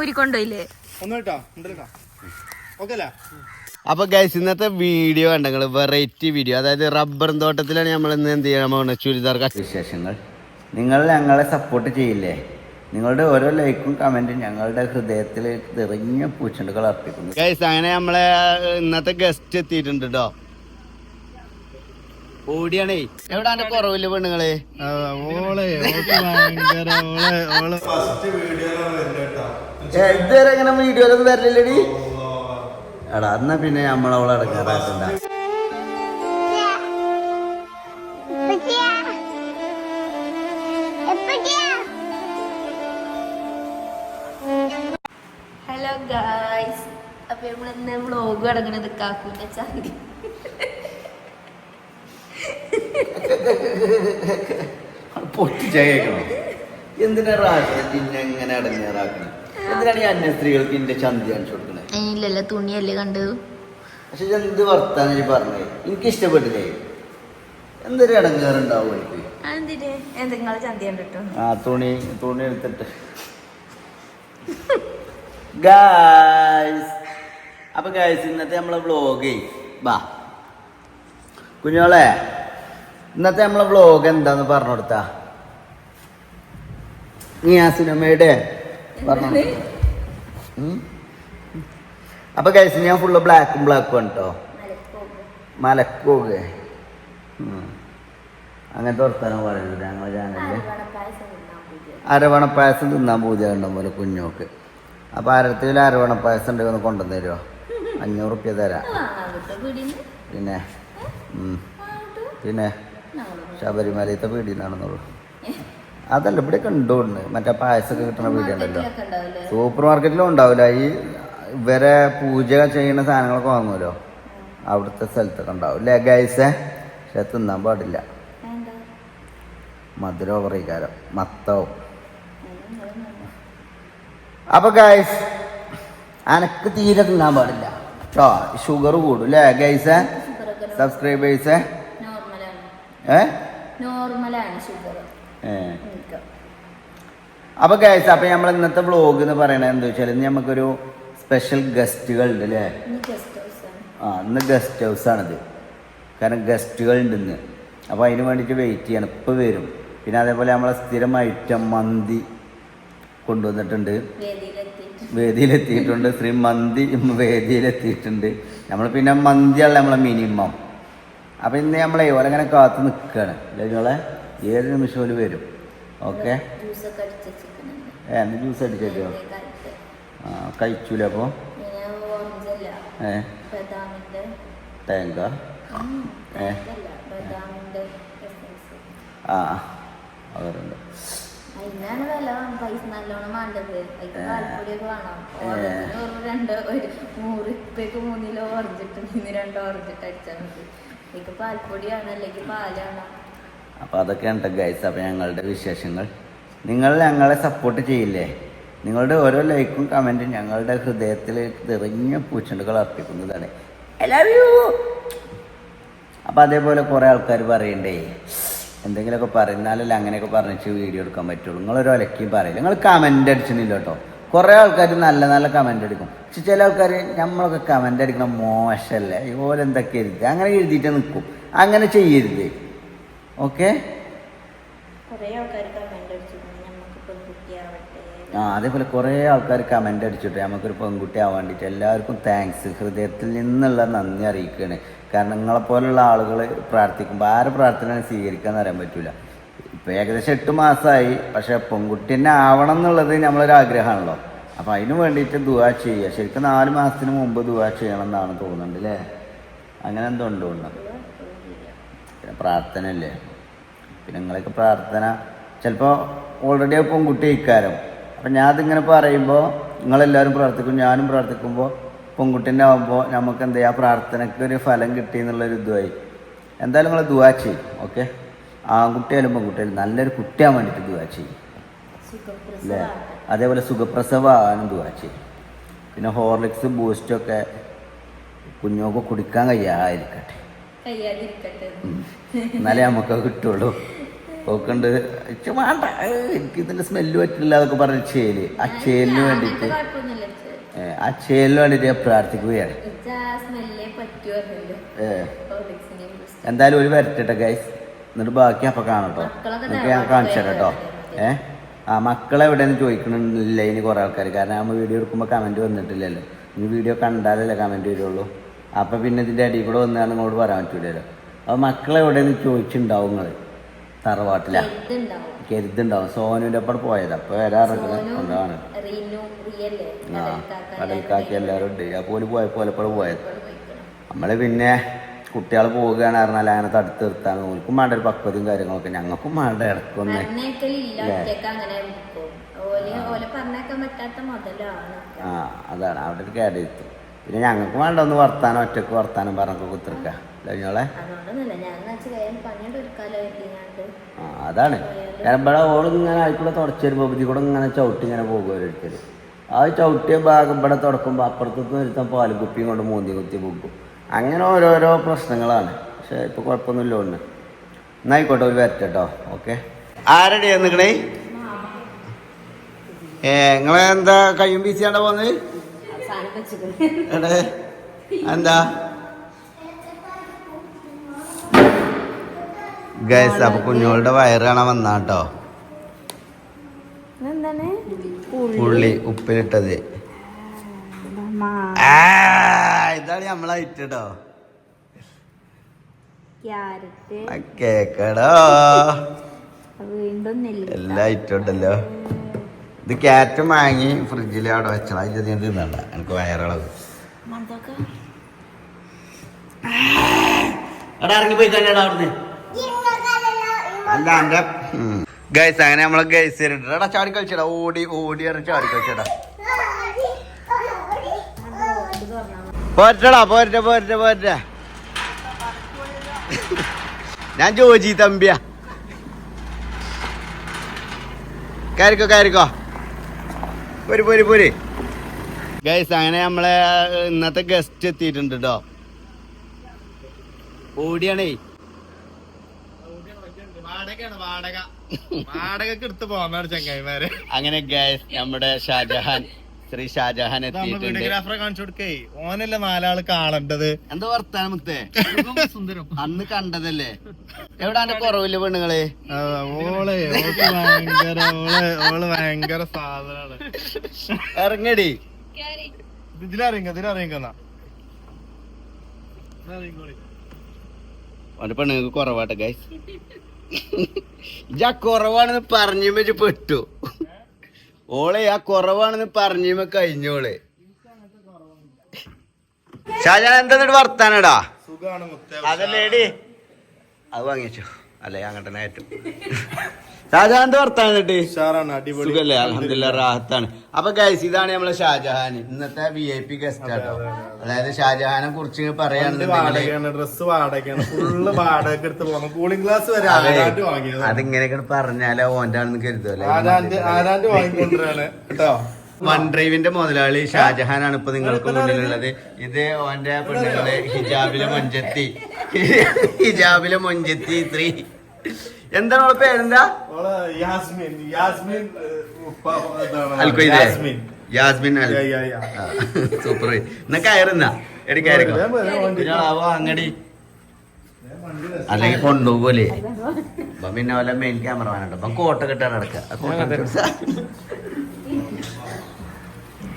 ഊരിക്കൊണ്ടോയില്ലേ അപ്പൊ ഗൈസ് ഇന്നത്തെ വീഡിയോ കണ്ടങ്ങൾ വെറൈറ്റി വീഡിയോ അതായത് റബ്ബർ തോട്ടത്തിലാണ് നമ്മൾ ഇന്ന് എന്ത് ചെയ്യാൻ പോകുന്നത് ചുരിദാർ വിശേഷങ്ങൾ. നിങ്ങൾ ഞങ്ങളെ സപ്പോർട്ട് ചെയ്യില്ലേ? നിങ്ങളുടെ ഓരോ ലൈക്കും കമന്റും ഞങ്ങളുടെ ഹൃദയത്തിൽ തെറിഞ്ഞ പൂച്ചെണ്ടുകൾ അർപ്പിക്കുന്നു ഗൈസ് അങ്ങനെ നമ്മളെ ഇന്നത്തെ ഗസ്റ്റ് എത്തിയിട്ടുണ്ട് കേട്ടോ ഓടിയാണേ. എവിടാണ് കുറവില്ല പെണ്ണുങ്ങളെ? ഓളെ വീഡിയോ ഭയങ്കര ഓളെ ഓളെ. ഏ, ഇതുവരെ അങ്ങനെ വീഡിയോയിലൊന്നും വരലില്ലടി എടാ എന്നാ പിന്നെ നമ്മളവളെ അടങ്ങാറാക്കണ്ട. ഹലോ ഗായ്സ് അപ്പൊ നമ്മൾ ഇന്ന് വ്ളോഗ് അടങ്ങണത് കാക്കൂന്റെ ചന്തി പൊട്ടിച്ചേക്കണം. എന്തിനാ റാക്കണം പിന്നെ എങ്ങനെ അടങ്ങാറാക്കണം? എന്തിനാണ് അന്യ സ്ത്രീകൾക്ക് ഇന്റെ ചന്തി കാണിച്ചു കൊടുക്കണേ? ഇല്ലല്ല തുണിയല്ലേ കണ്ടത് പക്ഷെ ഇത് എന്ത് വർത്താനം പറഞ്ഞേ? എനിക്ക് ഇഷ്ടപ്പെട്ടില്ലേ? എന്തൊരു ഇടങ്ങേറുണ്ടാവും എനിക്ക്? ആ തുണി തുണി എടുത്തിട്ട്. ഗായ്സ് അപ്പൊ ഗായ്സ് ഇന്നത്തെ നമ്മളെ വ്ലോഗ് ബാ കുഞ്ഞോളെ ഇന്നത്തെ നമ്മളെ വ്ളോഗ് എന്താന്ന് പറഞ്ഞു കൊടുത്താ? നീ ആ സിനിമയുടെ പറഞ്ഞു അപ്പൊ ഗൈസ് ഞാൻ ഫുള്ള് ബ്ലാക്കും ബ്ലാക്കും ആണ് കേട്ടോ മലക്കോകെ അങ്ങനത്തെ വർത്താനം പറയുന്നത് ഞങ്ങളെ ചാനലിൽ അരവണ പായസം തിന്നാൻ പൂജയുണ്ടോ പോലെ കുഞ്ഞോക്ക് അപ്പോൾ അരത്തിൽ അരവണ പായസം ഉണ്ടെങ്കിൽ ഒന്ന് കൊണ്ടുവന്ന് തരുമോ അഞ്ഞൂറ് റുപ്യ തരാം. പിന്നെ പിന്നെ ശബരിമലയത്തെ പീടിയിൽ നിന്നാണെന്നുള്ളൂ അതല്ല ഇവിടെ കണ്ടുകൊണ്ട് മറ്റേ പായസമൊക്കെ കിട്ടുന്ന വീടുണ്ടല്ലോ സൂപ്പർ മാർക്കറ്റിലും ഉണ്ടാവില്ല? ഈ ഇവരെ പൂജ ചെയ്യുന്ന സാധനങ്ങളൊക്കെ വാങ്ങുമല്ലോ? അവിടുത്തെ സ്ഥലത്തൊക്കെ ഉണ്ടാവും അല്ലേ ഗൈസേ പക്ഷെ തിന്നാൻ പാടില്ല. മധുരോ ഓവറിക്കാരം മത്തോ അപ്പൊ ഗൈസ് അനക്ക് തീരെ തിന്നാൻ പാടില്ല. കേട്ടോ ഷുഗർ കൂടും അല്ലേ ഗൈസ് സബ്സ്ക്രൈബേഴ്സ് ഏ? നോർമലാണ് ഷുഗർ. അപ്പൊ ഗൈസ് അപ്പൊ നമ്മൾ ഇന്നത്തെ വ്ലോഗ് എന്ന് പറയണത് എന്താ വെച്ചാൽ ഇന്ന് നമുക്കൊരു സ്പെഷ്യൽ ഗസ്റ്റുകൾ ഉണ്ട് അല്ലേ ആ ഇന്ന് ഗസ്റ്റ് ഹൗസ് ആണിത്. കാരണം ഗസ്റ്റുകൾ ഉണ്ട് ഇന്ന്. അപ്പോൾ അതിന് വേണ്ടിയിട്ട് വെയിറ്റ് ചെയ്യണം. ഇപ്പോൾ വരും. പിന്നെ അതേപോലെ നമ്മളെ സ്ഥിരം ഐറ്റം മന്തി കൊണ്ടുവന്നിട്ടുണ്ട്. വേദിയിലെത്തിയിട്ടുണ്ട്. ശ്രീ മന്തി വേദിയിലെത്തിയിട്ടുണ്ട്. നമ്മൾ പിന്നെ മന്തിയല്ല നമ്മളെ മിനിമം അപ്പം ഇന്ന് നമ്മളെ ഓരങ്ങനെ കാത്തു നിൽക്കുകയാണ് നിങ്ങളെ? ഏത് നിമിഷം വരും? ഓക്കെ. ഏ അന്ന് ജ്യൂസ് അടിച്ചോ ആ കഴിച്ചൂല അപ്പോൾ ഏ. തേങ്ങ? ഏ. ആ എനിക്ക് പാൽപ്പൊടിയാണ് അല്ലെങ്കിൽ പാലാണ്. അപ്പോൾ അതൊക്കെയാണ് കേട്ടോ ഗൈസ് അപ്പോൾ ഞങ്ങളുടെ വിശേഷങ്ങൾ. നിങ്ങൾ ഞങ്ങളെ സപ്പോർട്ട് ചെയ്യില്ലേ? നിങ്ങളുടെ ഓരോ ലൈക്കും കമന്റും ഞങ്ങളുടെ ഹൃദയത്തിൽ തെറിഞ്ഞ പൂച്ചെണ്ടുകൾ അർപ്പിക്കുന്നതാണ് ഐ ലവ് അപ്പോൾ അതേപോലെ കുറേ ആൾക്കാർ പറയണ്ടേ എന്തെങ്കിലുമൊക്കെ പറയുന്നാലല്ലേ അങ്ങനെയൊക്കെ പറഞ്ഞിട്ട് വീഡിയോ എടുക്കാൻ പറ്റുള്ളൂ. നിങ്ങളൊരു ഒലക്കിയും പറയില്ല. നിങ്ങൾ കമന്റ് അടിച്ചിട്ടില്ല കേട്ടോ. കുറേ ആൾക്കാർ നല്ല നല്ല കമന്റ് അടിക്കും പക്ഷെ ചില ആൾക്കാർ നമ്മളൊക്കെ കമന്റ് അടിക്കണം മോശമല്ലേ ഇതുപോലെ എന്തൊക്കെ എഴുതി? അങ്ങനെ എഴുതിയിട്ട് നിൽക്കും. അങ്ങനെ ചെയ്യരുത്. ഓക്കെ? ആ അതേപോലെ കുറേ ആൾക്കാർ കമന്റ് അടിച്ചിട്ട് നമുക്കൊരു പെൺകുട്ടി ആവാൻ വേണ്ടിയിട്ട് എല്ലാവർക്കും താങ്ക്സ് ഹൃദയത്തിൽ നിന്നുള്ള നന്ദി അറിയിക്കുകയാണ്. കാരണം നിങ്ങളെപ്പോലുള്ള ആളുകൾ പ്രാർത്ഥിക്കുമ്പോൾ ആര് പ്രാർത്ഥന സ്വീകരിക്കാൻ അറിയാൻ പറ്റില്ല ഇപ്പോൾ ഏകദേശം എട്ട് മാസമായി പക്ഷേ പെൺകുട്ടി തന്നെ ആവണം എന്നുള്ളത് നമ്മളൊരു ആഗ്രഹമാണല്ലോ. അപ്പോൾ അതിന് വേണ്ടിയിട്ട് ദുവാ ചെയ്യുക. ശരിക്കും നാല് മാസത്തിന് മുമ്പ് ദുവാ ചെയ്യണം എന്നാണ് തോന്നുന്നുണ്ട് അല്ലേ? അങ്ങനെ എന്തോ ഉണ്ടോ തോന്നുന്നത് പിന്നെ പ്രാർത്ഥന അല്ലേ പിന്നെ നിങ്ങളൊക്കെ പ്രാർത്ഥന ചിലപ്പോൾ ഓൾറെഡി ആ പെൺകുട്ടി ഇക്കാരം അപ്പം ഞാൻ അതിങ്ങനെ പറയുമ്പോൾ നിങ്ങളെല്ലാവരും പ്രാർത്ഥിക്കും ഞാനും പ്രാർത്ഥിക്കുമ്പോൾ പെൺകുട്ടീന്റെ ആകുമ്പോൾ നമുക്ക് എന്താ ആ പ്രാർത്ഥനയ്ക്ക് ഒരു ഫലം കിട്ടി എന്നുള്ളൊരു ഇതുമായി എന്തായാലും നിങ്ങൾ ദുവാ ചെയ്യും ഓക്കെ? ആൺകുട്ടിയായാലും പെൺകുട്ടിയായാലും നല്ലൊരു കുട്ടിയാൻ വേണ്ടിയിട്ട് ദുവാ ചെയ്യും. അല്ലേ? അതേപോലെ സുഖപ്രസവമാകാനും ദുവാ ചെയ്യും. പിന്നെ ഹോർലിക്സ് ബൂസ്റ്റൊക്കെ കുഞ്ഞുങ്ങൾക്ക് കുടിക്കാൻ കഴിയാതിരിക്കട്ടെ. എന്നാലേ നമുക്ക് കിട്ടുള്ളൂ. ഓക്കുണ്ട് വേണ്ട. എനിക്ക് ഇതിന്റെ സ്മെല്ല് പറ്റില്ല അതൊക്കെ പറഞ്ഞ ചേൽ. ആ ചേലിന്. ഏ, ആ ചേലിന് വേണ്ടിട്ട് ഞാൻ പ്രാർത്ഥിക്കുകയാണ്. എന്തായാലും ഒരു വരട്ടെ ഗൈസ് എന്നിട്ട് ബാക്കി അപ്പൊ കാണട്ടോ. നിങ്ങൾക്ക് ഞാൻ കാണിച്ചു തരാം കേട്ടോ. ഏ? ആ മക്കളെ എവിടെയെന്ന് ചോദിക്കണില്ല ഇനി കുറേ ആൾക്കാർ കാരണം നമ്മൾ വീഡിയോ എടുക്കുമ്പോൾ കമന്റ് വന്നിട്ടില്ലല്ലോ. ഇനി വീഡിയോ കണ്ടാലല്ലേ കമന്റ് വരുള്ളൂ. അപ്പം പിന്നെ ഇതിന്റെ അടി കൂടെ വന്നാൽ ഇങ്ങോട്ട് പറയാൻ പറ്റൂലല്ലോ. അപ്പോൾ മക്കളെ എവിടെയെന്ന് ചോദിച്ചിട്ടുണ്ടാവും നിങ്ങൾ തറവാട്ടിലാ? കരുതുണ്ടാവും. സോനുവിന്റെ അപ്പം പോയത്. അപ്പോൾ വരാറുണ്ട് സോനു, കൊണ്ടാണ് റീനു റിയല്ലേ ആ കടൽക്കാക്ക എല്ലാവരും ഉണ്ട്. അപ്പോൾ ഒരു പോയപ്പോൾ എപ്പോഴും പോയത്. നമ്മൾ പിന്നെ കുട്ടികൾ പോവുകയാണ് പറഞ്ഞാൽ അങ്ങനെ തടുത്ത് നിർത്താൻ ഓൽക്കും വേണ്ട ഒരു പക്വതയും കാര്യങ്ങളൊക്കെ. ഞങ്ങൾക്കും വേണ്ട ഇടക്കൊന്ന് ആ അതാണ്. അവിടെ ഒരു കേടെത്തും പിന്നെ ഞങ്ങൾക്ക് വേണ്ട ഒന്ന് വർത്താനം ഒറ്റയ്ക്ക് വർത്താനം പറഞ്ഞൊക്കെ കുത്തിർക്കുക കഴിഞ്ഞോളെ ആ അതാണ്. കാരണം ഇവിടെ ഓളിങ്ങനെ ആയിക്കൂടെ തുടച്ച് വരുമ്പോൾ ബുദ്ധി കൂടെ ഇങ്ങനെ ചവിട്ടി ഇങ്ങനെ പോകും ഒരിടത്തിൽ ആ ചവിട്ടിയ ഭാഗം ഇവിടെ തുടക്കുമ്പോൾ അപ്പുറത്തുനിന്ന് ഒരുത്തം പാൽ കുപ്പിയും കൊണ്ട് മൂന്തി കുത്തി പോകും അങ്ങനെ ഓരോരോ പ്രശ്നങ്ങളാണ്. പക്ഷെ ഇപ്പോൾ കുഴപ്പമൊന്നുമില്ല ഒന്ന്. എന്നായിക്കോട്ടെ ഒരു വരട്ടെ കേട്ടോ ഓക്കെ. ആരടിയാ നിൽക്കണേ ഏ നിങ്ങളെന്താ കയ്യും സാധനം വെച്ചിട്ട് എടേ എന്താ ഗൈസ് അപ്പൊ കുഞ്ഞോളുടെ വയറ് കാണാൻ വന്നാട്ടോ. ഉള്ളി പുള്ളി ഉപ്പിലിട്ടത്. ഇതാണ് നമ്മളെ ഇട്ടോ ക്യാരറ്റ്. കേക്കടോ. വീണ്ടും നെല്ലി എല്ലാം ഇട്ടുണ്ടല്ലോ ഇത് ക്യാരറ്റ് വാങ്ങി ഫ്രിഡ്ജിൽ അവിടെ വെച്ചണം അതിൽ ഞാൻ തിന്നണ്ട. എനിക്ക് വയറിളവ്. എടാ ഇറങ്ങി പോയി കഴിഞ്ഞാടാ അവിടുന്ന്. അല്ല എന്റെ ഗൈസ് അങ്ങനെ നമ്മളെ ഗൈസ് എടാ ചാടി കളിച്ചടാ. ഓടി ഓടി ഇറങ്ങി ചാടി കളിച്ചടാ. പോരട്ടടാ പോരട്ടെ പോരട്ടെ പോരട്ടെ. ഞാൻ ജോജി തമ്പിയാ. കയറിക്കോ കയറിക്കോ. പോര് പോര് പോര്. ഗൈസ് അങ്ങനെ നമ്മളെ ഇന്നത്തെ ഗസ്റ്റ് എത്തിയിട്ടുണ്ട് കേട്ടോ ഓടിയാണേ. വാടകയാണ് വാടക. വാടകക്ക് എടുത്ത് പോകാൻ ചങ്ങായിമാരെ അങ്ങനെ ഗൈസ് നമ്മുടെ ഷാജഹാൻ ശ്രീ ഷാജഹാൻ എത്തിയിട്ടുണ്ട്. കാണിച്ചു കൊടുക്കേ. ഓനല്ലേ നാലാൾ കാണേണ്ടത് എന്താ വർത്താനം മുത്തേ? അന്ന് കണ്ടതല്ലേ? എവിടാണ് കുറവില്ല പെണ്ണുങ്ങൾ? ഓളെ ഭയങ്കര ഓളെ ഓൾ ഭയങ്കര സാധനാണ്. ഇറങ്ങടി. ഇതിലറിയിക്ക ഇതിലറിയിക്കുന്ന അവന്റെ പെണ്ണുങ്ങൾക്ക് കുറവാട്ടെ ഗൈസ് ഇജ കുറവാണെന്ന് പറഞ്ഞു ഇജ്ജ് പെട്ടു. ഓളെ ആ കുറവാണെന്ന് പറഞ്ഞുമ്പോ കഴിഞ്ഞോളെ ഷാജാൻ എന്താ വർത്താനടാ അതല്ലേടി അത് വാങ്ങിച്ചു. അല്ലേ? അങ്ങോട്ട് ഏറ്റവും. ഷാജഹാന്റെ വർത്താനം അടിപൊളി. സുഖല്ലേ? അലഹമില്ല റാഹത്താണ്. അപ്പൊ ഗൈസ് ഇതാണ് നമ്മളെ ഷാജഹാൻ. ഇന്നത്തെ വി ഐ പി ഗസ്റ്റ് ആട്ടോ. അതായത് ഷാജഹാനെ കുറിച്ച് പറയുകയാണെന്നുണ്ടെങ്കിൽ വാടകയാണ്? ഡ്രസ് വാടകയാണ്. ഫുള്ള് വാടക എടുത്ത് പോകുന്നു. കൂളിംഗ് ഗ്ലാസ് വരെ അതിങ്ങനെയൊക്കെ പറഞ്ഞാലോ ഓന്റെ ആണെന്ന് കരുതുമല്ലോ ആരാണ്ട് ആരാണ്ട് വാങ്ങിക്കൊണ്ടിരാണ് കേട്ടോ? വൺ ഡ്രൈവിന്റെ മുതലാളി ഷാജഹാനാണ് ഇപ്പൊ നിങ്ങൾക്ക് മുന്നിലുള്ളത്. ഇത് ഓന്റെ പെണ്ണുങ്ങളെ ഹിജാബിലെ മൊഞ്ചത്തി. ഹിജാബിലെ മൊഞ്ചത്തി ത്രീ. എന്താണ് അവളെ പേരെന്താ? ഓൾ എന്താണ് അൽക്കൊയ്തേ യാസ്മിൻ. യാസ്മിൻ അൽ യാ, യാ, യാ. സൂപ്പർ. എന്നാ കയറുന്ന. കുഞ്ഞാളാവോ അങ്ങടി? അല്ലെങ്കിൽ കൊണ്ടുപോകല്ലേ അപ്പൊ പിന്നെ വല്ല മെയിൻ ക്യാമറമാൻ ഉണ്ട്. അപ്പൊ കോട്ട കിട്ടാൻ നടക്കുക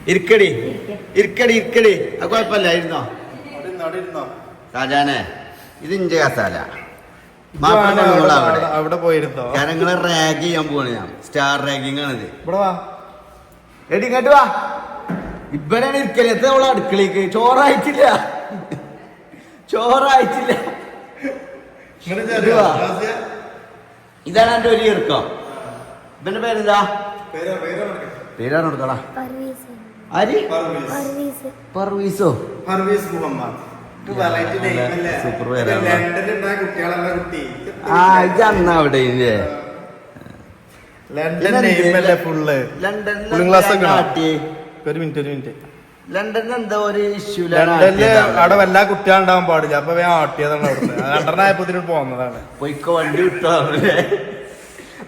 ഇരിക്കടി. ഇരിക്കടി ഇരിക്കടി. അത് കുഴപ്പമില്ല ഇരുന്നോ. ഷാജാനെ ഇത് ഇഞ്ച കസാല ജനങ്ങളെ അവിടെ- അവിടെ? അവിടെ- അവിടെ പോയിരുന്നോ? ഞാനങ്ങളെ റാഗ് ചെയ്യാൻ പോവാണ് ഞാൻ. സ്റ്റാർ റാഗിങ് ആണിത്. ഇവിടെ വാ. എടി ഇങ്ങോട്ട് വാ. ഇവരാണ് ഇരിക്കൽ. എത്ര അവളെ അടുക്കളയ്ക്ക് ചോറായിട്ടില്ല. ചോറായിട്ടില്ല. ഇതാണ് എന്റെ ഒരു ഇറക്കം ഇവന്റെ പേരെന്താ? പേര് പേര് പേരാണ് കൊടുക്കടാ ആര്? പർവീസ്. പർവീസോ. പർവീസ്? മുഹമ്മദ്? സൂപ്പർ ആ ഇത് അന്ന് അവിടെ ഇല്ലേ? ഒരു മിനിറ്റ് ഒരു മിനിറ്റ് ലണ്ടനിൽ എന്താ ഒരു ഇഷ്യൂ ലണ്ടനിൽ അവിടെ വല്ല കുട്ടികളുണ്ടാവാൻ പാടില്ല. അപ്പൊ ആട്ടിയതാണ് ഇതിന് പോന്നതാണ്. പൊയ്ക്കോ വണ്ടി വിട്ടോ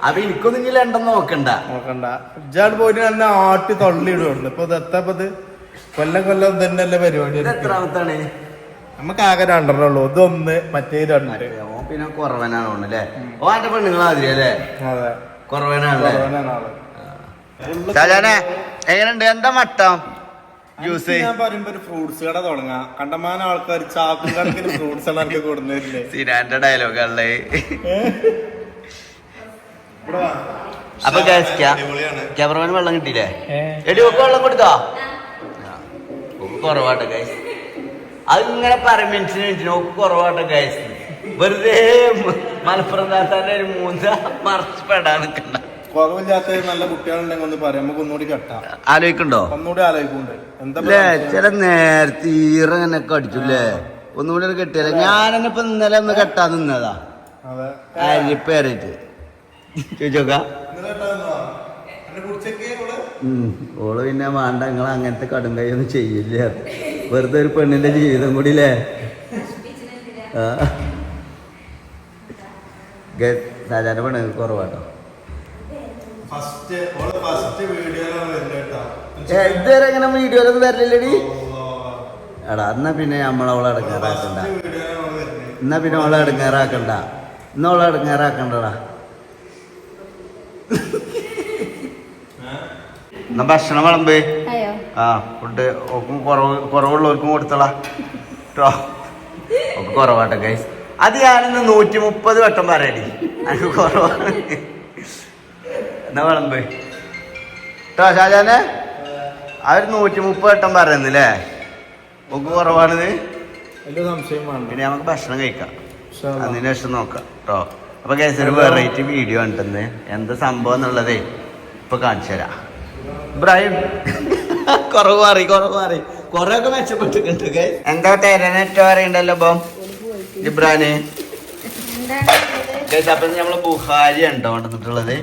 അപ്പൊ എനിക്കൊന്നും ഇനി നോക്കണ്ട. നോക്കണ്ട. ഇജാട് പോയിട്ട് തന്നെ ആട്ടി തള്ളിയിടുള്ളു. ഇപ്പൊ ദത്തപ്പത് കൊല്ലം കൊല്ലം തന്നെയല്ലേ പരിപാടി? ഇത് എത്രാമത്താണ്? നമുക്ക് ആകെ രണ്ടെണ്ണേ ഉള്ളൂ. ഇതൊന്ന് മറ്റേ രണ്ട്. ഓൻ പിന്നെ കുറവനാണ് തോന്നുന്നു അല്ലേ ഓ എന്റെ പെണ്ണുങ്ങളാതിരി അല്ലേ? അതെ. കുറവനാണല്ലേ കുറവനാണ് ആൾ. ഷാജാനെ എങ്ങനെയുണ്ട്? എന്താ മട്ടം? ജ്യൂസ്. ഞാൻ പറയുമ്പോ ഒരു ഫ്രൂട്ട്സ് കട തുടങ്ങാം. കണ്ടമാന ആൾക്കാർ ചാക്കും കണക്കിന് ഫ്രൂട്ട്സ് ആണ് കൊടുന്നില്ലേ സിനാന്റെ ഇവിടെ വാ. അപ്പൊ. ക്യാമറമാൻ വെള്ളം കിട്ടിയില്ലേ? എടി ഒക്കെ വെള്ളം കൊടുത്തോ? ഒക്കെ കുറവാട്ടെ ഗൈസ് അത് ഇങ്ങനെ പറയും മിനിറ്റിന് മിനിറ്റിന് ഒക്കെ കുറവാട്ടെ ഗൈസ് വെറുതെ മലപ്പുറം താത്താന്റെ ഒരു മൂന്ന് മറച്ച് പെടാൻ നിൽക്കണ്ട. കുറവില്ലാത്ത നല്ല കുട്ടികളുണ്ടെങ്കിൽ ഒന്ന് പറയാം. നമുക്ക് ഒന്നുകൂടി കെട്ടാം. ആലോചിക്കണ്ടോ ഒന്നുകൂടി ആലോചിക്കുന്നുണ്ട്. എന്താ? ചില നേരത്തെ ഈറങ്ങനൊക്കെ അടിച്ചുല്ലേ ഒന്നുകൂടി ഒന്ന് കെട്ടിയല്ലേ ഞാനെന്നെ ഇപ്പൊ ഇന്നലെ ഒന്ന് കെട്ടാൻ നിന്നതാ. അരിപ്പേറിട്ട് ചോദിച്ചോക്കാ. ഓൾ പിന്നെ വേണ്ട നിങ്ങൾ അങ്ങനത്തെ കടും കൈയൊന്നും ചെയ്യില്ല. വെറുതെ ഒരു പെണ്ണിന്റെ ജീവിതം കൂടി അല്ലേ സാധാരണ പെണ്ണ് കുറവാട്ടോ. ഇതുവരെ അങ്ങനെ വീഡിയോയിലൊന്നും വരലില്ലടി. എടാ എന്നാ പിന്നെ നമ്മളവളെ അടങ്ങാറാക്കണ്ട. എന്നാ പിന്നെ അവളെ അടങ്ങാറാക്കണ്ട. എന്നാ ഓളെ അടങ്ങാറാക്കണ്ടടാ. എന്നാ ഭക്ഷണം വിളമ്പേ. ആ ഫുഡ് ഓക്കും കുറവ് കുറവുള്ളവർക്കും കൊടുത്തോളാം. കേട്ടോ ഒക്കെ കുറവാട്ടെ ഗൈസ് അത് ഞാനിന്ന് നൂറ്റി മുപ്പത് വട്ടം പറയടി. എനിക്ക് കുറവാണ്. എന്നാ വിളമ്പ്. കേട്ടോ ഷാജാനെ. അവർ നൂറ്റി മുപ്പത് വട്ടം പറയുന്നില്ലേ? ഒക്കെ കുറവാണിത്. സംശയം വേണ്ട. പിന്നെ നമുക്ക് ഭക്ഷണം കഴിക്കാം. അതിന് ശേഷം നോക്കാം കേട്ടോ അപ്പൊ കേസ് ഒരു വെറൈറ്റി വീഡിയോ ഉണ്ടെന്ന് എന്താ സംഭവം എന്നുള്ളതേ ഇപ്പൊ കാണിച്ചു തരാം ഇബ്രാഹിം. കുറവ് മാറി കുറവ് മാറി. കുറെയൊക്കെ മെച്ചപ്പെട്ടിട്ടുണ്ട്. എന്താ ടെരനെറ്റ് പറയണ്ടല്ലോ ഇപ്പം. ഇബ്രാന് അപ്പൊ നമ്മൾ ബുഹാരി ഉണ്ടോ കൊണ്ടുവന്നിട്ടുള്ളത്.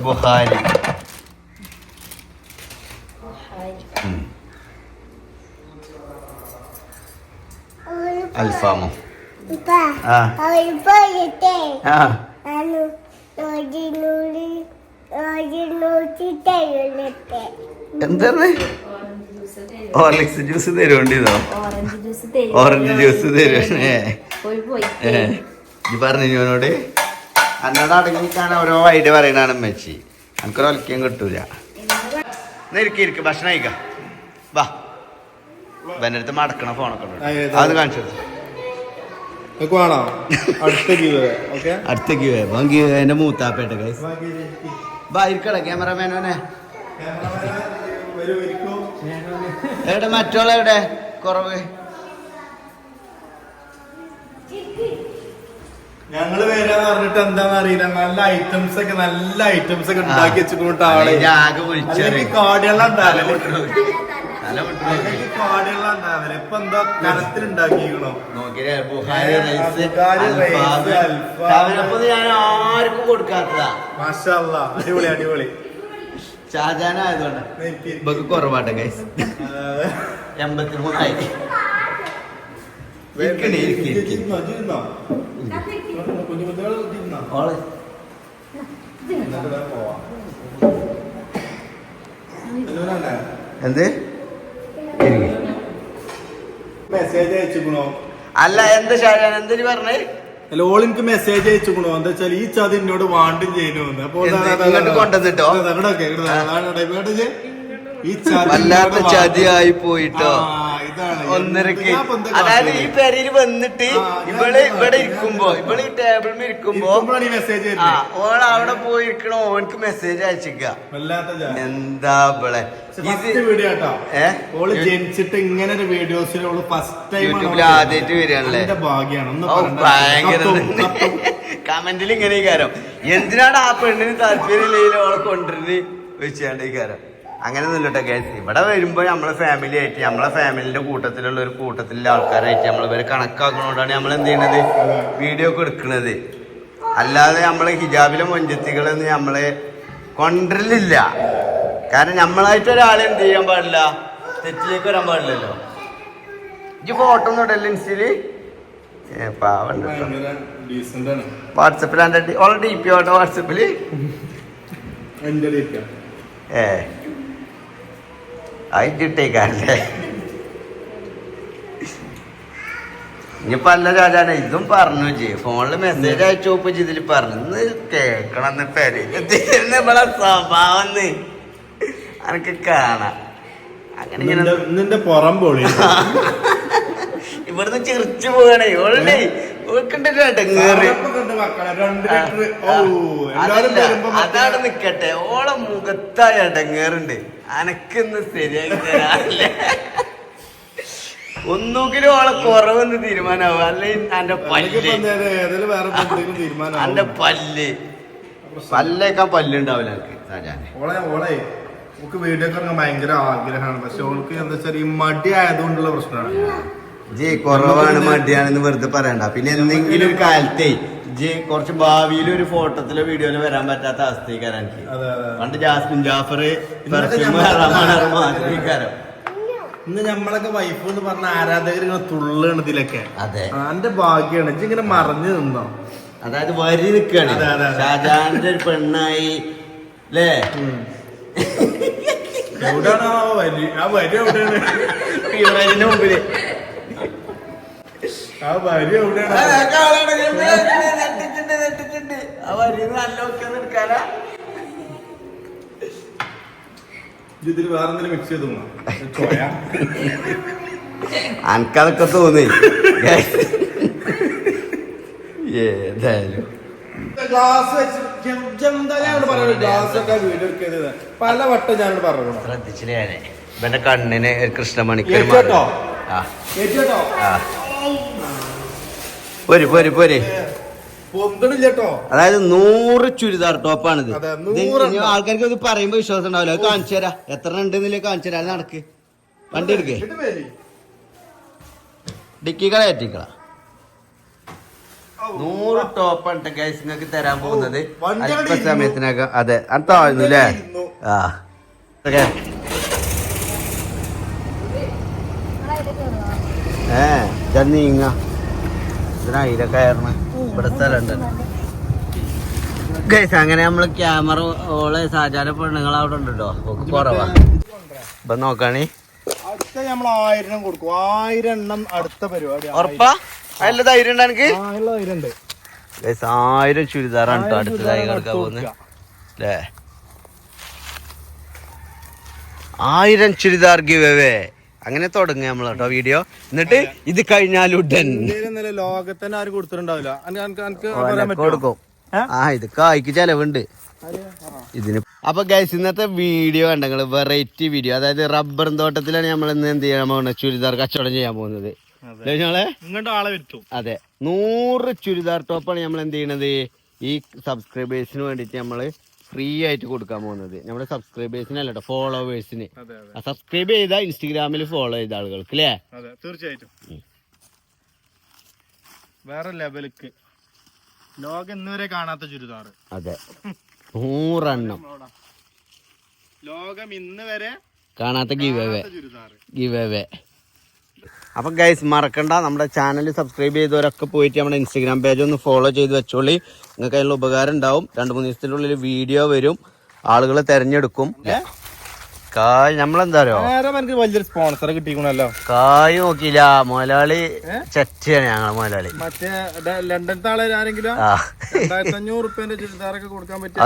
ബുഹാരി. അൽഫാമോ? ആ. ആ. എന്താണ്? ഓറഞ്ച് ജ്യൂസ് തരും. ഓറഞ്ച് ജ്യൂസ് തരുവേ പറഞ്ഞു ഇവനോട്. എന്നോട് അടങ്ങിക്കാൻ ഓരോ ഐഡിയ പറയണാണ് മെച്ചി എനിക്കൊരു ഒലക്കയും കിട്ടൂല. ഇരിക്ക് ഇരിക്ക്. ഭക്ഷണം കഴിക്കാം. വാ. ഇവന്റെ അടുത്ത് മടക്കണ ഫോണൊക്കെ ഉണ്ട്? അത് കാണിച്ചു അടുത്ത എന്റെ മൂത്താപ്പേട്ട ഗൈസ് വാ ഇരിക്കട ക്യാമറമാനോനെ എവിടെ മറ്റോളെ എവിടെ? കുറവ്. ഞങ്ങൾ വരാന്ന് പറഞ്ഞിട്ട് എന്താന്ന് അറിയില്ല. നല്ല ഐറ്റംസ് ഒക്കെ നല്ല ഐറ്റംസ് ഒക്കെ ഉണ്ടാക്കി വെച്ചിട്ടുണ്ട് ആളെ. കാടിയുള്ള ഉണ്ടാവില്ല നല്ല വിട്ടു അല്ലെങ്കിൽ കാടിയുള്ള ഉണ്ടാവില്ല ഇപ്പൊ എന്താ കനത്തിലുണ്ടാക്കിക്കണോ നോക്കിയേ ബുഹാരി റൈസ് ബുഹാരി റൈസ്, അൽഫാം അൽഫാം. ഞാൻ ആർക്കും കൊടുക്കാത്തതാ. മാഷാ അല്ലാ അടിപൊളി അടിപൊളി. ഷാജാൻ ആയതുകൊണ്ട് ഇവക്ക് കുറവാട്ടെ ഗൈസ് അതെ. എൺപത്തി മൂന്നായി ഇരിക്കണേ? ഓൾ. എന്ത്. മെസ്സേജ് അയച്ചുക്കണോ അല്ല എന്ത് ഷാജാൻ എന്തിനു പറഞ്ഞേ? അല്ല ഓൾ എനിക്ക് മെസ്സേജ് അയച്ചുക്കണോ എന്താ വെച്ചാൽ ഈ ചതി എന്നോട് വാണ്ടും ചെയ്യുന്നു അപ്പൊ കൊണ്ടുവന്നിട്ടോ? ഈ ചതി വല്ലാത്ത ചതിയായി പോയിട്ടോ. അതായത് ഈ? പെരയിൽ വന്നിട്ട് ഇവൾ ഇവിടെ? ഇരിക്കുമ്പോ ഇവൾ ഈ ടേബിളിൽ ഇരിക്കുമ്പോ ആ ഓൾ അവിടെ പോയി ഇരിക്കണ. ഓനക്ക് മെസ്സേജ് അയച്ചിക്ക. എന്താ ഇവളെ? പക്ഷെ വീഡിയോ കേട്ടോ ഏ? ഓൾ ജനിച്ചിട്ട് ഇങ്ങനെ ഒരു വീഡിയോസിൽ ഓൾ ഫസ്റ്റ് ടൈം യൂട്യൂബിൽ ആദ്യമായിട്ട് വരികയാണല്ലേ. ഭയങ്കര. കമന്റിൽ ഇങ്ങനെ കാരം എന്തിനാണ് ആ പെണ്ണിന് താല്പര്യം ഇല്ലെങ്കിൽ ഓളെ കൊണ്ടുവരുന്നത്? വെച്ചാണ്ട് ഈ കാരം അങ്ങനെ ഒന്നുമില്ല കേസ് ഇവിടെ വരുമ്പോൾ നമ്മളെ ഫാമിലി ആയിട്ട് നമ്മളെ ഫാമിലിന്റെ കൂട്ടത്തിലുള്ള ഒരു കൂട്ടത്തിലുള്ള ആൾക്കാരായിട്ട് നമ്മൾ ഇവരെ കണക്കാക്കണോണ്ടാണ് നമ്മൾ എന്ത് ചെയ്യണത്? വീഡിയോ ഒക്കെ എടുക്കുന്നത് അല്ലാതെ നമ്മളെ ഹിജാബിലെ മൊഞ്ചത്തികളൊന്നും നമ്മളെ കൊണ്ടില്ല കാരണം നമ്മളായിട്ട് ഒരാളെ എന്ത് ചെയ്യാൻ പാടില്ല? തെറ്റിലേക്ക് വരാൻ പാടില്ലല്ലോ. ഇജ്ജ് ഫോട്ടോ ഒന്നും ഇടല്ലേ ഇൻസ്റ്റയിൽ ഏ പാവണ്ട് കേട്ടോ. വാട്സപ്പിൽ ഓൾറെഡി ഓളെ ഡി പി ഓട്ടോ വാട്സപ്പിൽ എന്റെ ഡേറ്റ് ചിട്ടേക്കാരല്ലേ ഇനിയിപ്പോ അല്ല രാജാണ് ഇതും പറഞ്ഞു ചെയ്യും ഫോണിൽ മെസ്സേജ് അയച്ചു നോപ്പ് ഇതിൽ പറഞ്ഞു. ഇന്ന് കേക്കണം ഇവിടെ സ്വഭാവം അനക്ക് കാണാം. അങ്ങനെ ഇങ്ങനെ പുറം പോളി? ഇവിടുന്ന് ചിരിച്ചു പോകണേ ഓൾഡേ അതാണ് നിക്കട്ടെ. ഓളെ മുഖത്തായ ഇടങ്ങേറുണ്ട് അനക്കിന്ന് ശരിയാക്കി തരാല്ലേ? ഒന്നുകിലും ഓളെ കുറവെന്ന് തീരുമാനാവും. അല്ലെങ്കിൽ എന്റെ പല്ല്. എന്റെ പല്ല്. പല്ലേക്കാൻ പല്ലുണ്ടാവില്ല എനിക്ക് സാജാനെ. ഓളെ ഓളെ നമുക്ക് വീഡിയോ ഭയങ്കര ആഗ്രഹമാണ്. പക്ഷെ ഓൾക്ക് എന്താ വെച്ചാൽ ഈ മടി ആയതുകൊണ്ടുള്ള പ്രശ്നമാണ്. ജി കുറവാണ് മടിയാണെന്ന് വെറുതെ പറയണ്ട. പിന്നെ എന്തെങ്കിലും കാലത്തെ ജി കുറച്ച് ഭാവിയിൽ ഒരു ഫോട്ടോത്തിലോ വീഡിയോയിലോ വരാൻ പറ്റാത്ത അവസ്ഥക്കാരാണ് എനിക്ക്. പണ്ട് ജാസ്മിൻ ജാഫർ ഇന്ന് നമ്മളൊക്കെ വൈഫ് എന്ന് പറഞ്ഞ ആരാധകർ ഇങ്ങനെ തുള്ളാണ് ഇതിലൊക്കെ. അതെ. എന്റെ ഭാഗ്യാണ്. ഇങ്ങനെ മറഞ്ഞു നിന്നോ? അതായത് വരി നിൽക്കാണ് അതെ. ഷാജാന്റെ ഒരു പെണ്ണായി അല്ലേ എവിടെയാണ് ആ വരി? ആ വരി എവിടെയാണ്? മുമ്പിൽ ആ വരി എവിടെയാണ് നെട്ടിച്ചിണ്ട്, നെട്ടിച്ചിണ്ട്. ആ വരി നല്ല ഒക്കെ നിൽക്കാനാ ഭാര്യ ഇതിൽ വേറെ എന്തെങ്കിലും മിക്സ് ചെയ്തു ചോയ അനക്കതൊക്കെ തോന്നി. ഏതായാലും. ഗ്ലാസ് വെച്ച് എന്താ ഞാൻ പറയുന്നത് ഗ്ലാസ് ഒക്കെ വീഡിയോ എടുക്കരുത് പല വട്ടം ഞാൻ പറഞ്ഞു ശ്രദ്ധിച്ചില്ലേ ഇവന്റെ കണ്ണിന് കൃഷ്ണമണിക്ക് കേട്ടോ? ആ. കേട്ടോ ആ. പോര് പോര് പോര് അതായത് നൂറ് ചുരിദാർ ടോപ്പാണിത്. ഇത് നൂറെണ്ണം. ഇനി ആൾക്കാർക്ക് ഇത് പറയുമ്പോ വിശ്വാസം ഉണ്ടാവില്ല അത് കാണിച്ചു തരാം. എത്ര ഉണ്ട് എന്നില്ല കാണിച്ചു തരാം. നടക്ക്. വണ്ടി എടുക്കേ. ഡിക്കികള ഏറ്റിക്കള നൂറ് ടോപ്പാണ് ഗൈസ് നിങ്ങൾക്ക് തരാൻ പോകുന്നത്. ഇരുന്നു. അല്പസമയത്തിനകം അതെ അത് താഴ്ന്നു അല്ലേ. ആ. ഓക്കെ. ഏ ഞാൻ നീങ്ങ ഇതിനായിരം കയറണ ഇവിടെ സ്ഥലമുണ്ട്. ഗൈസ് അങ്ങനെ നമ്മൾ ക്യാമറ ഓളെ സാചാര പെണ്ണുങ്ങൾ അവിടെ ഉണ്ട് കേട്ടോ ഒക്കെ കുറവാ. ഇപ്പൊ നോക്കാണി. അടുത്ത നമ്മൾ ആയിരം കൊടുക്കും. ആയിരം എണ്ണം അടുത്ത പരിപാടി. ഉറപ്പാ? അതിന്റെ ധൈര്യം ഉണ്ട് എനിക്ക് ആയിരം ഗൈസ് ചുരിദാറാണ് കേട്ടോ അടുത്തതായി കിടക്കാൻ പോകുന്നത്. അല്ലേ ആയിരം ചുരിദാർ ഗിവ് അങ്ങനെ തുടങ്ങി നമ്മൾ കേട്ടോ വീഡിയോ എന്നിട്ട് ഇത് കഴിഞ്ഞാൽ ഉടൻ. ലോകത്തന്നെ ആരും കൊടുത്തിട്ടുണ്ടാവില്ല? കൊടുക്കും. ആ ഇത് കായ്ക്ക് ചെലവുണ്ട്. ഇതിന് അപ്പൊ ഗൈസ് ഇന്നത്തെ വീഡിയോ കണ്ടങ്ങൾ വെറൈറ്റി വീഡിയോ അതായത് റബ്ബർ തോട്ടത്തിലാണ് നമ്മൾ ഇന്ന് എന്ത് ചെയ്യാൻ പോകുന്നത് ചുരിദാർ കച്ചവടം ചെയ്യാൻ പോകുന്നത്. അതെ. നൂറ് ചുരിദാർ ടോപ്പാണ് നമ്മൾ എന്ത് ചെയ്യണത്? ഈ സബ്സ്ക്രൈബേഴ്സിന് വേണ്ടിയിട്ട് നമ്മൾ ഫ്രീ ആയിട്ട് കൊടുക്കാൻ പോകുന്നത്. നമ്മുടെ സബ്സ്ക്രൈബേഴ്സിന് അല്ല ഫോളോവേഴ്സിന് സബ്സ്ക്രൈബ് ചെയ്ത ഇൻസ്റ്റഗ്രാമിൽ ഫോളോ ചെയ്ത ആളുകൾക്ക് അല്ലേ തീർച്ചയായിട്ടും. വേറെ ലെവലിക്ക് ലോകം ഇന്നുവരെ കാണാത്ത ചുരിദാർ അതെ. നൂറെണ്ണം. ലോകം ഇന്ന് വരെ കാണാത്ത ഗീവ് ഗീവ് അപ്പൊ ഗൈസ് മറക്കണ്ട. നമ്മുടെ ചാനൽ സബ്സ്ക്രൈബ് ചെയ്തവരൊക്കെ പോയിട്ട് നമ്മുടെ ഇൻസ്റ്റഗ്രാം പേജ് ഒന്ന് ഫോളോ ചെയ്ത് വെച്ചോളി. നിങ്ങൾക്ക് അതിനുള്ള ഉപകാരം ഉണ്ടാവും. രണ്ട് മൂന്ന് ദിവസത്തിനുള്ളിൽ വീഡിയോ വരും. ആളുകൾ തെരഞ്ഞെടുക്കും. കായ് നമ്മളെന്താ വലിയൊരു സ്പോൺസർ കിട്ടിക്കണല്ലോ കായ് നോക്കിയില്ല. മുതലാളി ചെറ്റിയാണ് ഞങ്ങളെ മുതലാളി. മറ്റേ ലണ്ടനത്തെ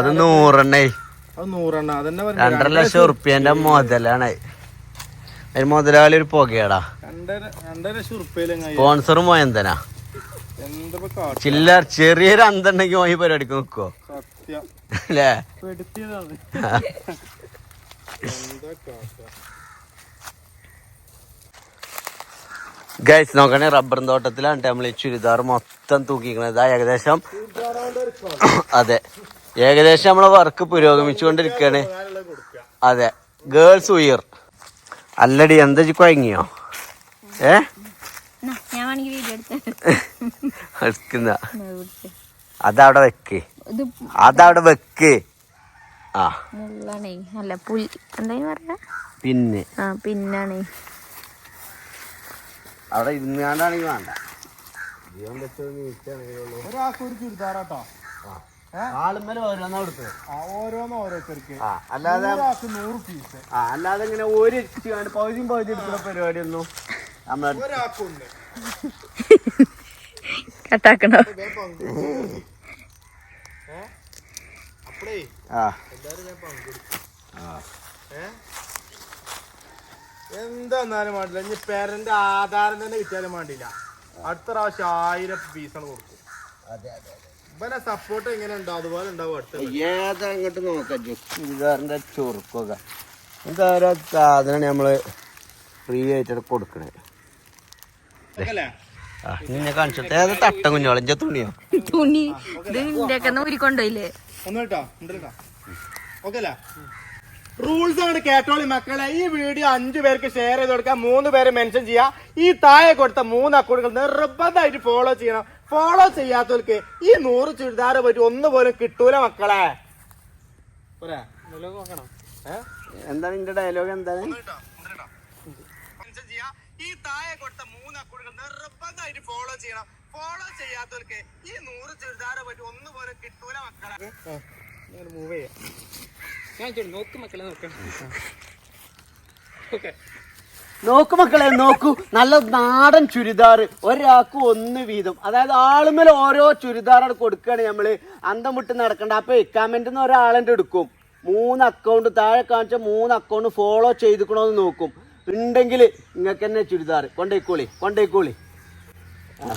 അത് നൂറെണ്ണേ. നൂറെണ്ണ. അതന്നെ രണ്ടര ലക്ഷം ഉറുപ്പ്യന്റെ മുതലാണ് അതിന് മുതലാളി ഒരു പുകയാടാ. സ്പോൺസറും എന്തിപ്പോ കാട്ട്? ചില്ലർ ചെറിയൊരു അന്തണ്ടെങ്കിൽ പോയി പരിപാടിക്ക് സത്യം. അല്ലേ ഗൈസ് നോക്കണേ റബ്ബർ തോട്ടത്തിലാണ് നമ്മൾ ഈ ചുരിദാർ മൊത്തം തൂക്കിക്കണത് ഏകദേശം അതെ. ഏകദേശം നമ്മളെ വർക്ക് പുരോഗമിച്ചുകൊണ്ടിരിക്കുകയാണ് അതെ. ഗേൾസ് ഉയർ. അല്ലടി എന്താ കുഴങ്ങിയോ ഏ? എടുക്കുന്ന. അതവിടെ വെക്ക്. ഇത് അതവിടെ വെക്ക്. ആ. മുള്ളാണേ. അല്ല പുൽ എന്തായാലും പറയാ? പിന്നെ. ആ പിന്നാണേ. അവിടെ ഇരുന്നാണ്ടാണെങ്കിൽ വേണ്ട. ഒരാൾക്ക് ഒരു ചുരിദാറാട്ടോ ആ. അല്ലാതെ അല്ലാതെ ഇങ്ങനെ ഒരു പകുതിയും പകുതി എടുക്കുന്ന പരിപാടിയൊന്നും കട്ടാക്കണോ? എന്താന്നാലും വേണ്ടില്ല. ഇനി പേരന്റ് ആധാരം തന്നെ കിട്ടിയാലും വേണ്ടില്ല. അടുത്ത പ്രാവശ്യം ആയിരം പീസാണ് കൊടുക്കും. അതെ അതെ ഇവനെ സപ്പോർട്ട് എങ്ങനെ ഉണ്ടാവും അതുപോലെ ഉണ്ടാവും അടുത്ത. ഏതാ അങ്ങോട്ട് നോക്കാം ചുരിദാറിന്റെ ചുറുക്കൊക്കെ. എന്താ സാധനം നമ്മൾ ഫ്രീ ആയിട്ട് കൊടുക്കണേ. ഓക്കല്ലേ? ആ ഏത് തട്ട കുഞ്ഞോളഞ്ച തുണിയോ? തുണി. ഇത് ഇന്ത്യയ്ക്ക് ഊരിക്കൊണ്ടോയില്ലേ? ഒന്ന് കേട്ടോ ഓക്കെ റൂൾസ് ആണ് കേട്ടോളി മക്കളെ. ഈ വീഡിയോ അഞ്ചു പേർക്ക് ഷെയർ ചെയ്ത് കൊടുക്കാം. മൂന്ന് പേരെ മെൻഷൻ ചെയ്യാം. ഈ താഴെ കൊടുത്ത മൂന്ന് അക്കൗണ്ടുകൾ നിർബന്ധമായിട്ട് ഫോളോ ചെയ്യണം. ഫോളോ ചെയ്യാത്തവർക്ക് ഈ നൂറ് ചുരിദാർ പറ്റി ഒന്ന് പോലും കിട്ടൂല മക്കളെ. എന്താണ് ഇന്റെ ഡയലോഗ് എന്താണ്? ഈ താഴെ കൊടുത്ത മൂന്ന് അക്കൗണ്ടുകൾ നിർബന്ധമായിട്ട് ഫോളോ ചെയ്യണം. ഫോളോ ചെയ്യാത്തവർക്ക് ഈ നൂറ് ചുരിദാർ പറ്റി ഒന്ന് പോലെ കിട്ടൂല മക്കളെ. മൂവ് ചെയ്യാം. നോക്കു മക്കളെ നോക്കൂ. നല്ല നാടൻ ചുരിദാർ ഒരാൾക്ക് ഒന്ന് വീതം. അതായത് ആളുമേൽ ഓരോ ചുരിദാറാണ് കൊടുക്കുകയാണ് നമ്മൾ അന്തം വിട്ട് നടക്കണ്ട. അപ്പൊ കമന്റ് നിന്ന് ഒരാളെന്റെ എടുക്കും. മൂന്ന് അക്കൗണ്ട് താഴെ കാണിച്ച മൂന്ന് അക്കൗണ്ട് ഫോളോ ചെയ്തുക്കണോന്ന് നോക്കും. ഉണ്ടെങ്കിൽ നിങ്ങൾക്ക് തന്നെ ചുരിദാർ. കൊണ്ടേക്കോളി കൊണ്ടേക്കോളി. ആ.